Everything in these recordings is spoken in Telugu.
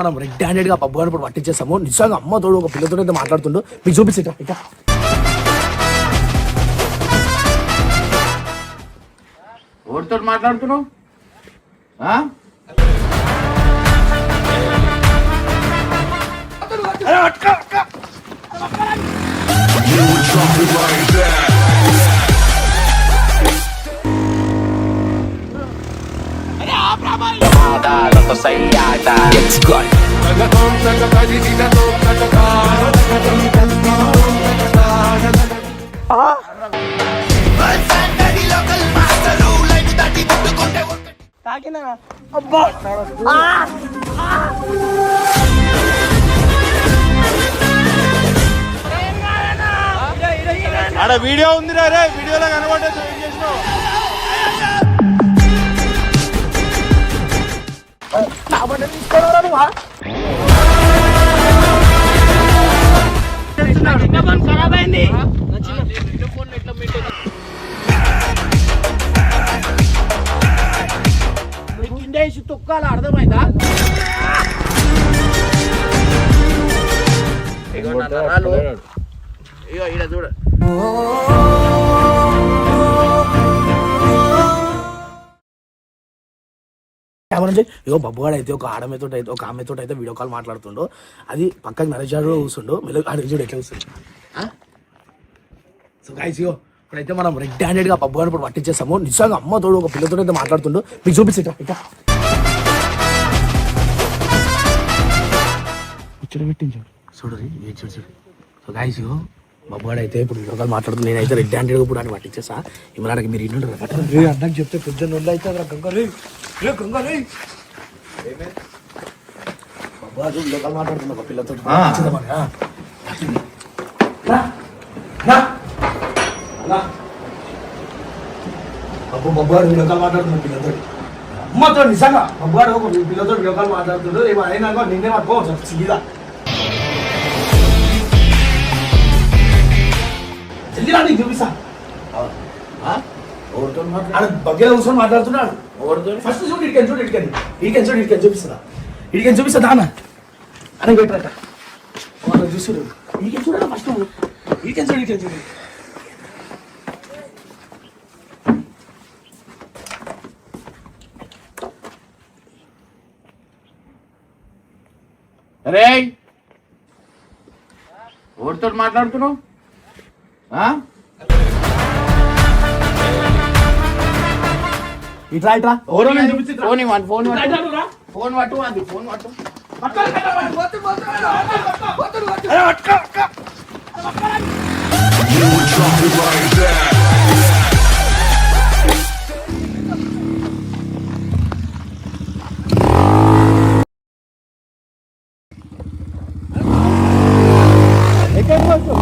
మనం రెడ్ హ్యాండెడ్గా పబ్బు ఇప్పుడు పట్టించేసాము. నిజంగా అమ్మ తోడు ఒక పిల్లతో అయితే మాట్లాడుతుండో. మీకు చూపించేట ఇక. ఎవరితో మాట్లాడుతున్నావు? ఆ? ఆడ వీడియో ఉంది రే వీడియోలో కనబడేది ఏం చేసినావు కిందేసి తొక్కాల అర్థమైందా? ఇగో నా నరాలు. ఇగో ఈడ చూడ. నుంచి ఇగో బబ్బుగాడు అయితే ఒక ఆడమేతో అయితే ఒక ఆమెతో అయితే వీడియో కాల్ మాట్లాడుతుండో. అది పక్కకి నరేషాడు కూర్చుండో మెల్ల ఆడ చూడు ఎట్లా కూర్చుండు. సో గాయస్ ఇగో ఇప్పుడైతే మనం రెడ్ హ్యాండెడ్గా పబ్బు ఇప్పుడు పట్టించేసాము. నిజంగా అమ్మ తోడు ఒక పిల్లతో అయితే మాట్లాడుతుండో. మీకు చూపించేట ఇక. ఇక్కడ పెట్టించాడు చూడు రీ, ఏ చూడు. చూడు సో గాయస్ ఇగో బబ్బుగాడు అయితే ఇప్పుడు వీడియో కాల్ మాట్లాడుతుంది నేనైతే రెడ్ హ్యాండెడ్ ఇప్పుడు అని పట్టించేసా. ఇమ్మడానికి మీరు పట్టండి అన్నకు చెప్తే పొద్దున్న వాళ్ళు అయితే గంగా రే. రే గంగా రే. బాబు వీడియో కాల్ మాట్లాడుతున్నా ఒక పిల్లతో పట్టించేద్దామని, ఆ. రా, రా. రా. అబ్బో బొబ్బాడు వీడియో కాల్ మాట్లాడుతున్నా పిల్లతో అమ్మతో నిజంగా బొబ్బాడు ఒక పిల్లతో వీడియో కాల్ మాట్లాడుతుండ్రు ఏమో అయినా నిన్నే పట్టుకోవచ్చు సీదా. జల్దీ రా నీకు చూపిస్తా? ఎవరితో బగ్గెలో కూర్చొని మాట్లాడుతున్నాడు. ఎవరితో? ఫస్ట్ చూడు ఇడికని చూడు ఇడికని ఇడికని చూడు ఇడికని చూపిస్తుందా ఇడికని చూపిస్తా దానా? అని పెట్టరట. వాళ్ళు చూసారు ఇడికని చూడాలి ఫస్ట్ ఇడికని చూడు ఇడికని చూడు. అరే ఎవరితో మాట్లాడుతున్నావు? ఇట్లా ఇట్లా ఫోన్ ఇవ్వండి ఫోన్ ఫోన్ పట్టు అది ఫోన్ పట్టు ఎక్కడ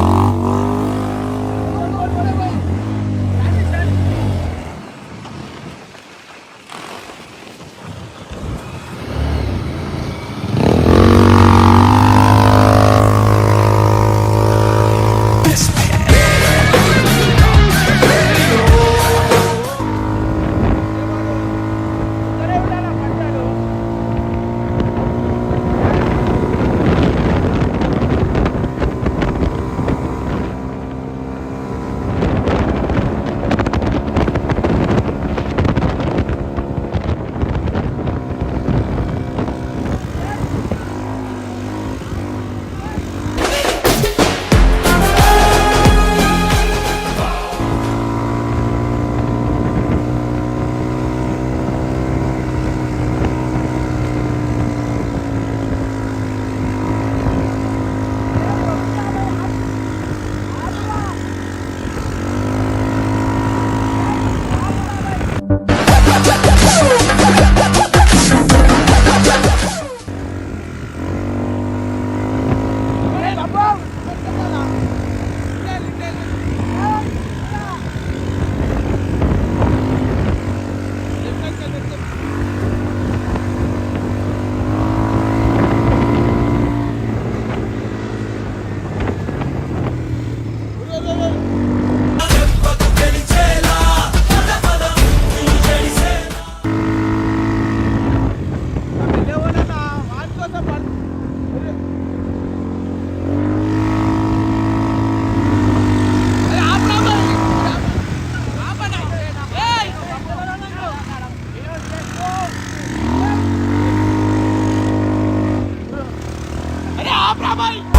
ఆపనా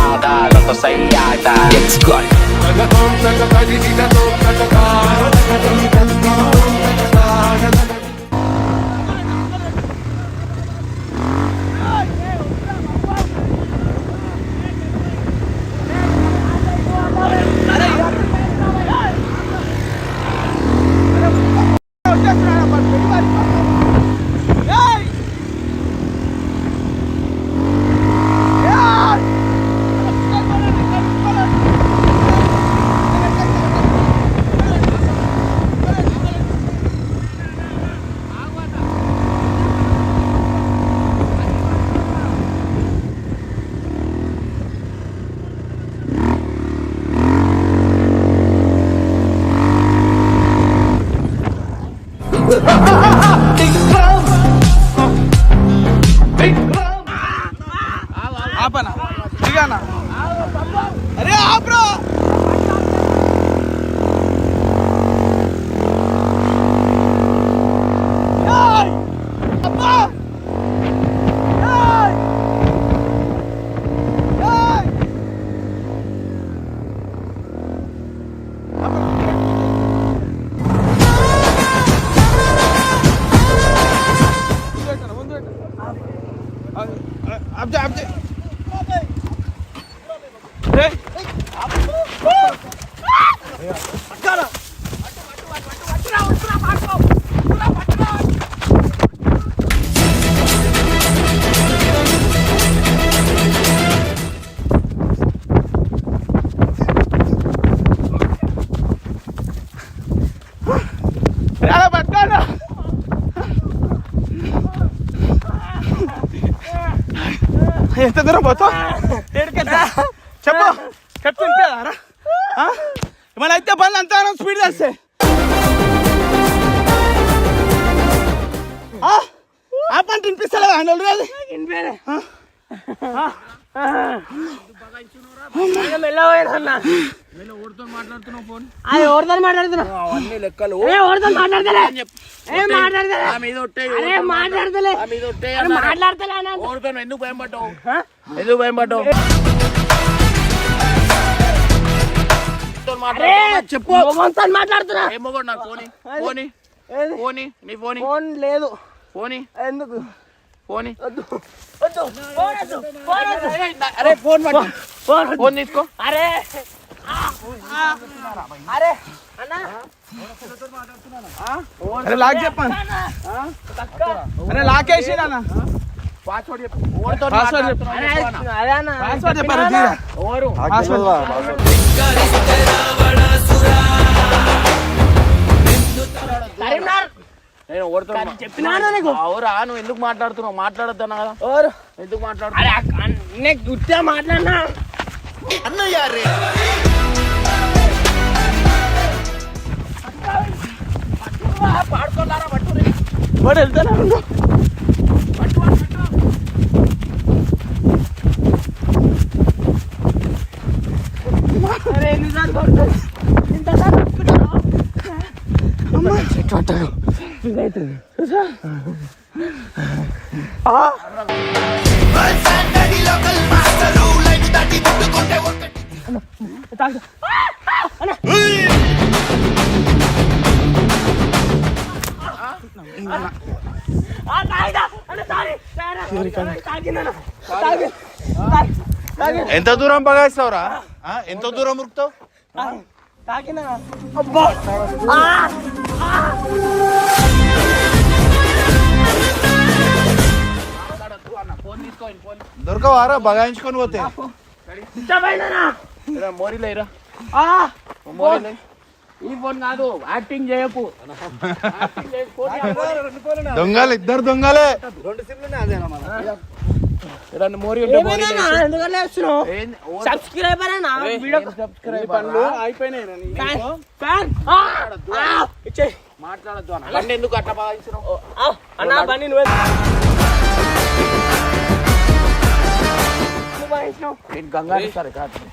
ఎంత దూరం పోతావు? ఏడుకెళ్తా చెప్పు. చెప్పు వినిపించారా మన అయితే బండి అంతా స్పీడ్ చేస్తే. ఆ? పంట వినిపిస్తలేదా? అండి రోజు అది ఎవరితో ఎవరితో ఓడితో ఎందుకు భయం పడ్డావు ఎందుకు చెప్పు మాట్లాడుతున్నా ఏ మొగోడు నాకు ఫోని ఫోని ఫోని నీ ఫోని ఫోన్ లేదు ఫోని ఎందుకు అరే. ఫోన్ తీసుకో అరే అరే అన్న. అరే లాక్ చెప్పాను అరే లాక్ వేసి అన్న. పాస్వర్డ్ చెప్పు. ఓడితో పాస్వర్డ్ మాట్లాడుతున్నావు, అరే చెప్పు అన్న. అదే అన్న పాస్వర్డ్ చెప్పారు తీరా. ఎవరు పాస్వర్డ్ కరీంనగర్. నేను ఓడితో చెప్పినాను నీకు. అవురా నువ్వు ఎందుకు మాట్లాడుతున్నావు? మాట్లాడొద్దన్నా కదా. ఎవరు ఎందుకు మాట్లాడుతున్నావు? అరే అక్క, నీకు గుర్తే మాట్లాడినా వాడు వెళ్తాను అరే ఎన్నిసార్లు? ఇంతసార్లు కొట్టుకుంటావా? ఇదైతుంది. చూసా? తాగు. ఎంత దూరం బగాయిస్తావురా ఎంత దూరం ఉరుకుతావు తాగినా? అబ్బా. ఆ, ఆ. ఫోన్ తీసుకో ఈ ఫోన్ దొరకవారా బగాయించుకొని పోతే ఇష్టమైననా? ఇరా, మోరీలో ఇరా ఆ, మోరీలో ఈ ఫోన్ కాదు యాక్టింగ్ చేయకు. యాక్టింగ్ చేయకు, ఫోన్ ఇయ్య. దొంగలు ఇద్దరు దొంగలే. ఇరా, నీ మోరీ సబ్స్క్రైబర్. మాట్లాడద్దు అన్న. బండి ఎందుకు అట్లా ఆ, అన్నా బండి నువ్వే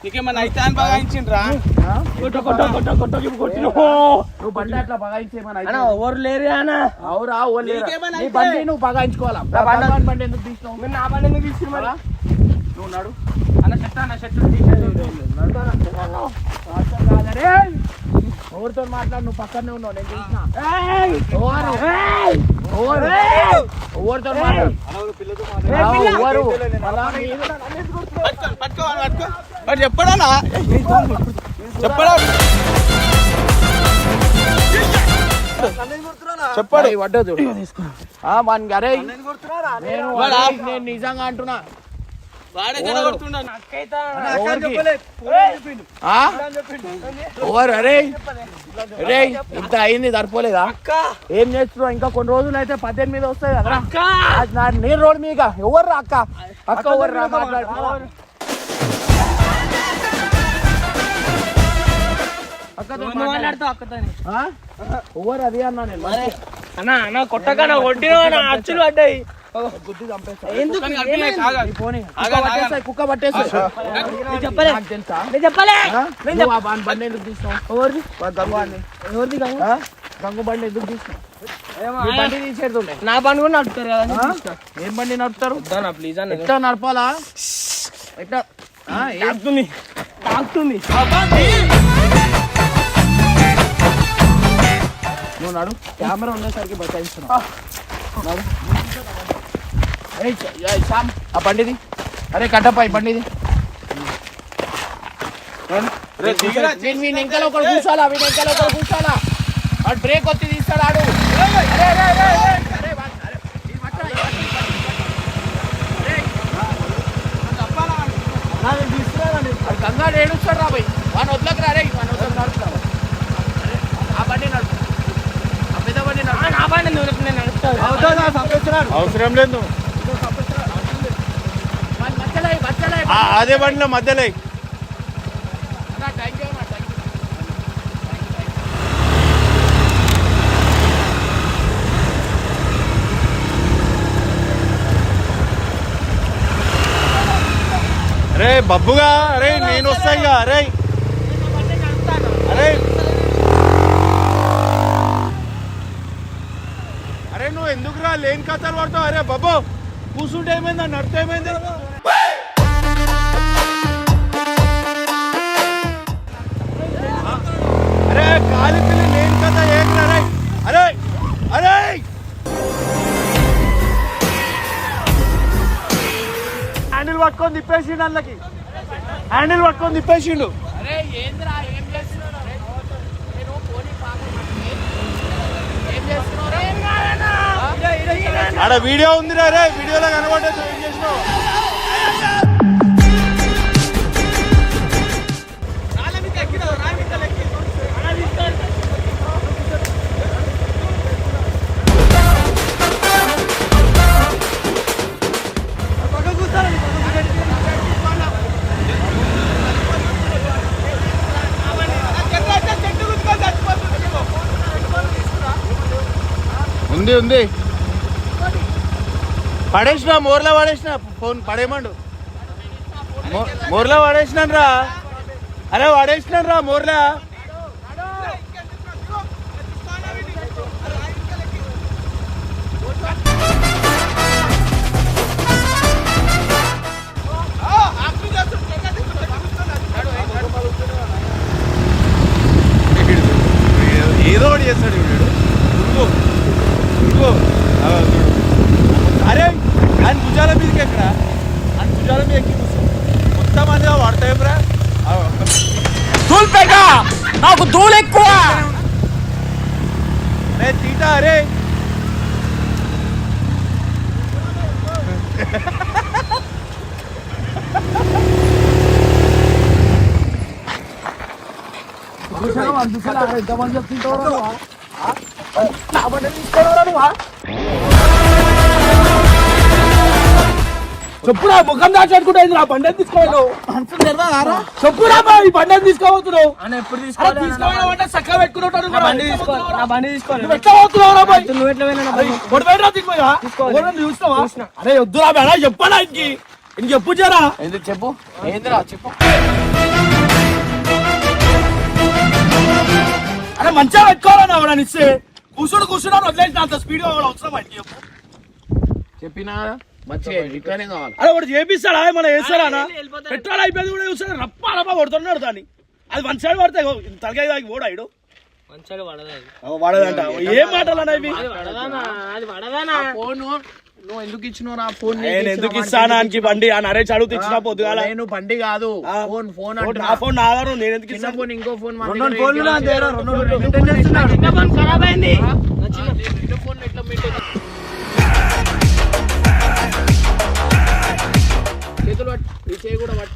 నీకేమన్నా అయితే అని బగాయించిండ్రా. నువ్వు బండి అట్లా బగాయించేమని అన్నా ఎవరు లేరు అన్నా? అవురా ఓలేరా నీకేమైనా నీ అయితే? బండి నువ్వు బగాయించుకోవాలా నా బండి- భగవాన్ బండి ఎందుకు తీసినావు? మీరు నా బండి ఎందుకు తీసుకున్నారు అలా? నువ్వు నడు. అన్న చెట్టు అన్న చెట్టు టీ షర్ట్ ఎవరితో మాట్లాడు? నువ్వు పక్కనే ఉన్నావు నేను చూసిన. వాడు చెప్పడా చెప్పడా? చెప్పాడు. పడ్డదు? అరే, నేను నిజంగా అంటున్నా. ఎవరు అరే అరే. ఇంత అయింది సరిపోలేదా? ఏం చేస్తున్నావు? ఇంకా కొన్ని రోజులు అయితే పద్దెనిమిది వస్తాయి కదా నేను రోడ్ మీద. ఎవరు రా అక్క అక్క ఎవరు రా మాట్లాడు? ఎవరు అది అన్నా నేను? అన్న అన్న కొట్టగా నా కొట్టిన నా అచ్చులు పడ్డాయి. గుద్ది. కుక్క పట్టేస్తాయి, చెప్పలే. చెప్పలే. బండి ఎందుకు తీసినావు? ఎవరిది? గంగు. ఎవరిది బండి ఎందుకు తీసినావు? నీ బండి తీసేడుతుండే నా పని కూడా నడుపుతారు కదా అని. ఏం బండి నడుపుతారు? ప్లీజ్ అన్న. ఎట్లా నడపాలా? ఎట్లా? తాకుతుంది. తాకుతుంది. నువ్వు నడు. కెమెరా ఉండేసరికి బచాయిస్తున్నావు ఆ బండిది? అరే కట్టప్ప ఈ బండిది. వెనకాల ఒకడు కూర్చోాలా వీని వెనకాల ఒకడు కూర్చోాలా వాడు బ్రేక్ వచ్చి తీస్తాడు ఆడు? గంగాడు ఏడుస్తాడు రా భయ్ వాడిని వదలకు రా రే వాడిని వదలకు నడుపుతావు అరే, ఆ బండి నడుపు. ఆ పెద్ద బండి ఆ, నడుపు నా బండి రేపు నేను నడుపుతాను అవసరం లేదు వాడి మధ్యలో అయ్యి, మధ్యలో అయ్యి. ఆ- అదే బండిలో మధ్యలో. అరే బబ్బుగా అరే నేను వస్తా ఇక అరే అరే. అరే నువ్వు ఎందుకు రా లేని కథలు పడతావు? అరే బాబు కూర్చుంటే ఏమైంది? నడితే ఏమైంది? అరే కాలి పిల్లి లేని కథ ఏం అరే అరే హ్యాండిల్ పట్టుకొని తిప్పేసిండు అందులోకి హ్యాండిల్ పట్టుకొని తిప్పేసిండు అరే ఏంద్రా ఏం చేస్తున్నావు రే? నేను పోనీ పాపం ఏం చేస్తున్నావు రే? ఆ? ఆడ వీడియో ఉంది రే వీడియోలో కనబడదు ఏం చేసినావు ఉంది ఉంది. పడేసిన మోర్లా పడేసిన ఫోన్ పడేయమండు. మోర్లా పడేసినాను రా అరే పడేసినాను రా మోర్లా. ఏదో ఒకటి చేస్తాడు వీడు. ఉరుగు ఉరుగు ఆ, చూడు. అరే ఆయన భుజాల మీదకి ఎక్కడ ఆయన భుజాల మీద ఎక్కి కూర్చో మొత్తం అనేది వాడతాయి రా తూల్పేగా నాకు ధూళి ఎక్కువ రే తీట అరే చెప్పురా ముఖం దాచేట్టుకుంటే నా బండి తీసుకోవాలి చెప్పురా బా, ఈ బండి తీసుకోబోతున్నావు. అన్న ఎప్పుడు అరే తీసుకోవాలి తీసుకోవడం అంటే చక్కగా పెట్టుకుంటాడు. అరే వద్దురా చెప్పాలా ఇంకి? ఇంక చెప్పు ఎందుకు చెప్పు? ఏందిరా చెప్పు. అరే మంచిగా పెట్టుకోవాలని ఎవరైనా ఇస్తే. కూర్చుని కూర్చున్నాను వదిలేసిన అంత స్పీడ్ అవసరం చెప్పు. చెప్పినా? మంచిగా ఇట్లానే కావాలి. అరే ఒకటి చేపిస్తాడా? మన వేస్తాడా పెట్రోల్ అయిపోయింది కూడా చూస్తాడు రప్ప రప్ప కొడుతున్నాడు దాన్ని. అది వన్ సైడ్ పడితే తలకాయ దాకి ఓడా ఇడు మంచిగా పడదు అది. వాడదంట. ఏం మాటలు ఫోన్ నువ్వు ఎందుకు ఇచ్చినావు నా ఫోన్ నేను ఎందుకు ఇస్తానా అని బండి ఆ నరేష్ అడుగుతూ ఇచ్చిన పొద్దుగాల నేను బండి కాదు. ఆ. ఫోన్ ఫోన్ నా. ఫోన్ నా ఆధారం నేను ఎందుకు ఇస్తాను? ఫోన్ ఇంకో ఫోన్ రెండు ఫోన్లు? నా దగ్గర, రెండు చిన్న ఫోన్ ఖరాబ్ అయింది. ఫోన్లు ఎట్లా మెయింటైన్ చేతులు పట్టు ఈ చేయి కూడా పట్టు.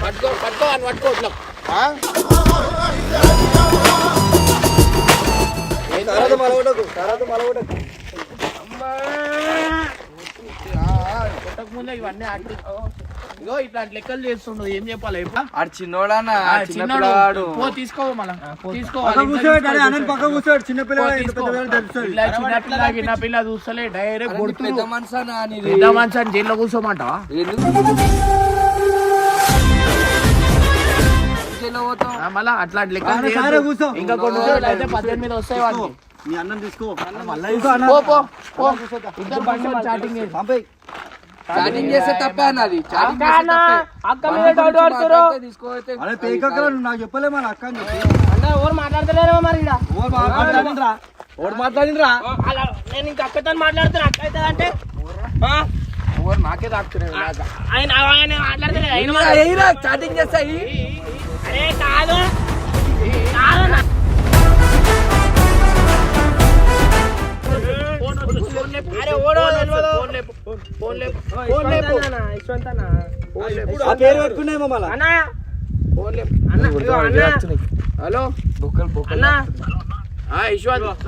పట్టుకో పట్టుకో అని పట్టుకో ముందే ఇవన్నీ ఆడి ఇగో ఇట్లాంటి లెక్కలు చేస్తుండు ఏం చెప్పాలి ఇప్పుడు? ఆడు చిన్నోడన్నా ఆ, చిన్న చిన్నోడు. పిల్లవాడు. పో తీసుకో మళ్ళా. తీసుకో పక్క కూర్చోబెట్టు, అరే, అన్నని పక్క కూర్చోబెట్టు, చిన్న పో పిల్లవాడు ఇంత తీసుకో. పెద్ద పిల్లవాడు తెలుస్తుంది. ఇలా చిన్న పిల్ల చూస్తలే డైరెక్ట్ కొడుతూ పెద్ద మనసా మనిషి జైల్లో కూర్చోమంటావా? జైల్లో పోతాం. ఆ, మళ్ళా. సారే కూర్చో. ఇంకా కొన్ని రోజులు అయితే పద్దెనిమిది వస్తాయి వాడికి. మీ అన్నం తీసుకో. చాటింగ్ చేస్తే తప్పే అన్నది. చాటింగ్ నాకు చెప్పలే మన అక్క అని చెప్పి? అన్న ఎవరు మాట్లాడతలేరు మరి అలా నేను ఇంకా అక్కతో మాట్లాడుతున్నా. అక్క అంటే ఆ? ఎవరు? నాకే తాకుతున్నాయి. ఆయన ఆయన ఆయన చేస్తాయి అరే కాదు. హలో? అన్న. ఆ యశ్వంత్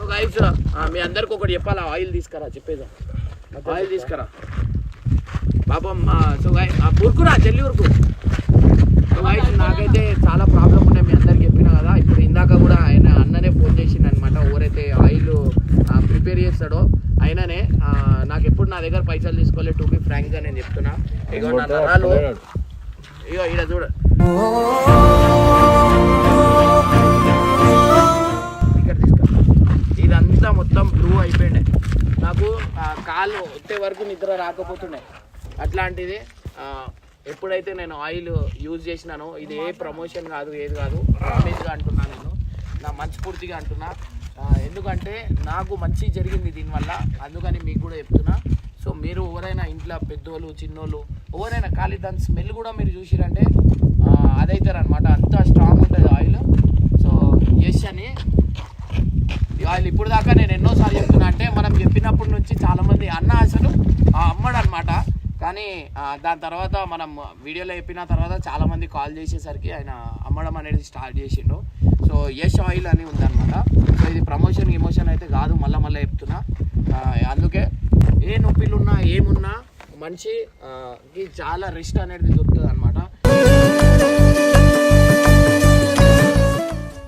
మీ అందరికి ఒకటి చెప్పాలా? ఆయిల్ తీసుకురా చెప్పేదా ఆయిల్ తీసుకురా. పాపం సో గై ఉరుకురా జల్లి ఉరుకు సో గైస్ నాకైతే చాలా ప్రాబ్లం ఉన్నాయి మీ అందరికి చెప్పినా కదా. ఇప్పుడు ఇందాక కూడా ఆయన అన్ననే ఫోన్ చేసిండు అనమాట ఎవరైతే ఆయిల్ ప్రిపేర్ చేస్తాడో అయిననే నాకు ఎప్పుడు నా దగ్గర పైసలు తీసుకోలేదు టు బి ఫ్రాంక్గా నేను చెప్తున్నా. ఇగో నా నరాలు. ఇగో ఈడ చూడ. ఇదంతా మొత్తం బ్లూ అయిపోయిండే. నాకు కాలు వచ్చే వరకు నిద్ర రాకపోతుండే. అట్లాంటిది ఎప్పుడైతే నేను ఆయిల్ యూజ్ చేసినానో ఇది ఏ ప్రమోషన్ కాదు ఏది కాదు ప్రామిస్గా అంటున్నా నేను. నా మనస్ఫూర్తిగా అంటున్నా. ఎందుకంటే నాకు మంచి జరిగింది దీనివల్ల అందుకని మీకు కూడా చెప్తున్నా. సో మీరు ఎవరైనా ఇంట్లో పెద్దోళ్ళు చిన్నోళ్ళు ఎవరైనా ఖాళీ దాని స్మెల్ కూడా మీరు చూసిరంటే అదైతారనమాట అంత స్ట్రాంగ్ ఉంటుంది ఆయిల్. సో ఎస్ అని. ఈ ఆయిల్ ఇప్పుడు దాకా నేను ఎన్నోసార్లు చెప్తున్నా అంటే మనం చెప్పినప్పటి నుంచి చాలామంది అన్న అసలు ఆ అమ్మడు అనమాట కానీ దాని తర్వాత మనం వీడియోలో చెప్పిన తర్వాత చాలామంది కాల్ చేసేసరికి ఆయన అమ్మడం అనేది స్టార్ట్ చేసిండు. సో యష్ ఆయిల్ అని ఉందన్నమాట. సో ఇది ప్రమోషన్ ఇమోషన్ అయితే కాదు మళ్ళీ మళ్ళీ చెప్తున్నా. అందుకే ఏ నొప్పిలున్నా ఏమున్నా మనిషి చాలా రిస్ట్ అనేది దొరుకుతుంది అనమాట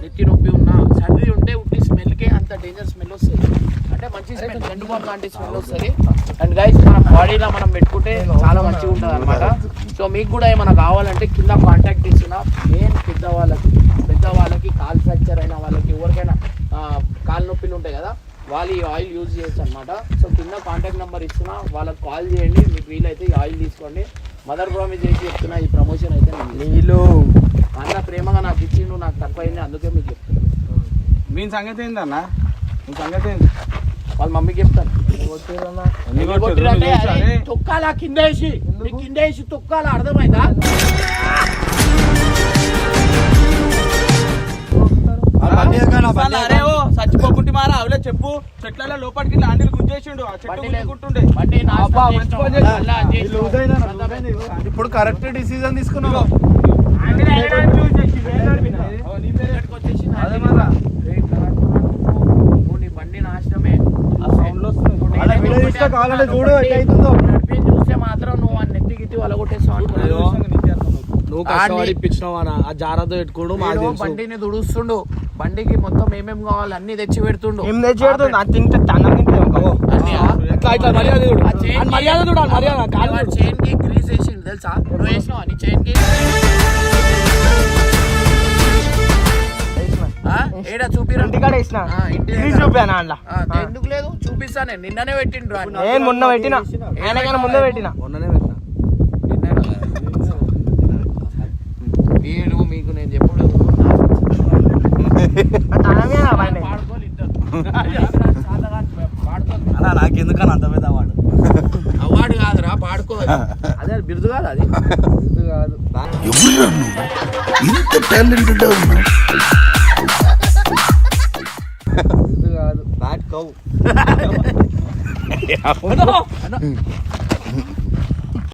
నెత్తి నొప్పి ఉన్నా సర్ది ఉంటే ఉట్టి స్మెల్కే అంత డేంజర్ స్మెల్ వస్తుంది. అంటే మంచి స్మెల్ జెండు బామ్ లాంటి స్మెల్ వస్తుంది. అండ్ గైస్ మన బాడీలో మనం పెట్టుకుంటే చాలా మంచిగా ఉంటుంది అనమాట సో మీకు కూడా ఏమైనా కావాలంటే కింద కాంటాక్ట్ ఇస్తున్నా మెయిన్ పెద్ద వాళ్ళకి పెద్ద వాళ్ళకి కాల్ ఫ్రాక్చర్ అయిన వాళ్ళకి ఎవరికైనా ఆ, కాలు నొప్పులు ఉంటాయి కదా వాళ్ళు ఈ ఆయిల్ యూజ్ చేయొచ్చు అనమాట సో కింద కాంటాక్ట్ నెంబర్ ఇస్తున్నా వాళ్ళకి కాల్ చేయండి. మీకు వీలైతే ఈ ఆయిల్ తీసుకోండి. మదర్ ప్రామిస్ చేసి చెప్తున్నా ఈ ప్రమోషన్ అయితే నేను నీళ్ళు. అన్న ప్రేమగా నాకు ఇచ్చిండు నాకు తక్కువ అయింది అందుకే మీకు చెప్తాను మీ సంగతి ఏందన్న? మీ సంగతి ఏంది? వాళ్ళ మమ్మీకి చెప్తాను? తొక్కాలా కింద వేసి నీకు కింద వేసి తొక్కాలా అర్థమైందా? అరే? ఓ చచ్చిపోకుంటే మారా? అవలే చెప్పు. చెట్లలో లోపలికి అండిలు గుంజేసిండు. ఆ చెట్టు. గుంజుకుంటుండే. ఇప్పుడు కరెక్ట్ డిసిజన్ తీసుకున్నావు అంటే ఆయన చూసి చేసి నేను నడిపిన. ఇక్కడికి వచ్చేసింది. అదే మళ్ళా. రే, కరెక్ట్ పట్టుకో. నువ్వు నీ బండి నాశనమే నువ్వు అలా నేనైతే వీడియో ఒకటే తీస్తే కావాలంటే అంటున్నా, చూడు బండి ఎట్లా అవుతుందో. నడిపి చూస్తే మాత్రం నువ్వు ఆ నెత్తి గిత్తి వలగొట్టేస్తావు అనుకున్నాను నువ్వు కష్టపడి ఇప్పించినావు అన్న ఆ జాగ్రత్త పెట్టుకోడు మాకు వీడు తెలుసు. బండిని దుడుస్తుండు బండికి మొత్తం ఏమేం కావాలి అన్ని తెచ్చి పెడుతుండు. ఏం తింటే? ఇట్లా ఇట్లా మర్యాద మర్యాద చైన్కి వేసిండు తెలుసా? నువ్వు వేసినావా నీ చైన్కి? ఏడా చూపిరా? ఇంటికాడ ఇంటి ఇది. చూపాను అందులో? ఆ, ఎందుకు లేదు? చూపిస్తా నేను నిన్ననే పెట్టిండ్రు. నేను మొన్న పెట్టిన. ఆయనకన్నా ముందే పెట్టిన. మొన్ననే పెట్టిన. నిన్ననే. వీడు మీకు నేను చెప్పుడు. అన్న నాకెందుకని అంత పెద్ద వాడు? అవార్డు కాదురా పాడుకో అదే బిరుదు కాదు అది. బిరుదు కాదు. ఎవరు ఇంత టాలెంటెడ్ ఉన్నా బిరుదు కాదు బ్యాట్ కౌ